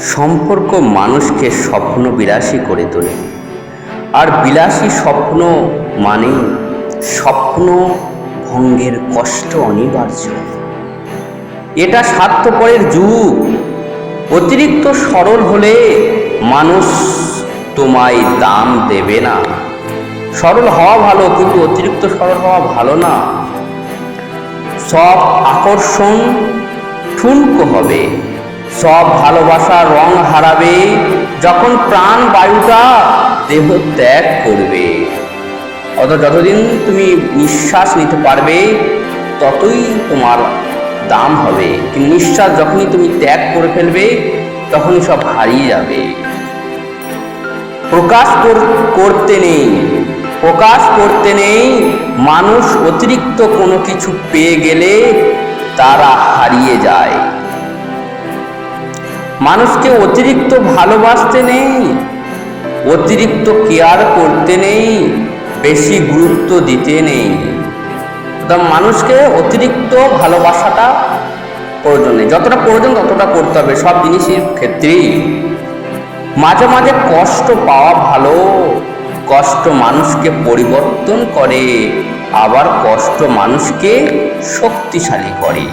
সম্পর্ক মানুষকে স্বপ্ন বিলাসী করে তোলে। আর বিলাসী স্বপ্ন মানে স্বপ্ন ভঙ্গের কষ্ট অনিবার্য। এটা স্বার্থপরের যুগ। অতিরিক্ত সরল হলে মানুষ তোমায় দাম দেবে না। সরল হওয়া ভালো, কিন্তু অতিরিক্ত সরল হওয়া ভালো না। সব আকর্ষণ ঠুনকো হবে। সব ভালোবাসা রং হারাবে, যখন প্রাণ বায়ুটা দেহ ত্যাগ করবে। অত যতদিন তুমি নিঃশ্বাস নিতে পারবে, ততই তোমার দাম হবে। কিন্তু নিঃশ্বাস যখনই তুমি ত্যাগ করে ফেলবে, তখনই সব হারিয়ে যাবে। প্রকাশ কর- করতে নেই। প্রকাশ করতে নেই। মানুষ অতিরিক্ত কোনো কিছু পেয়ে গেলে তারা হারিয়ে যায়। মানুষকে অতিরিক্ত ভালোবাসতে নেই, অতিরিক্ত কেয়ার করতে নেই, বেশি গুরুত্ব দিতে নেই। মানুষকে অতিরিক্ত ভালোবাসাটা প্রয়োজন নেই। যতটা প্রয়োজন ততটা করতে হবে, সব জিনিসের ক্ষেত্রেই। মাঝে মাঝে কষ্ট পাওয়া ভালো, কষ্ট মানুষকে পরিবর্তন করে, আবার কষ্ট মানুষকে শক্তিশালী করে।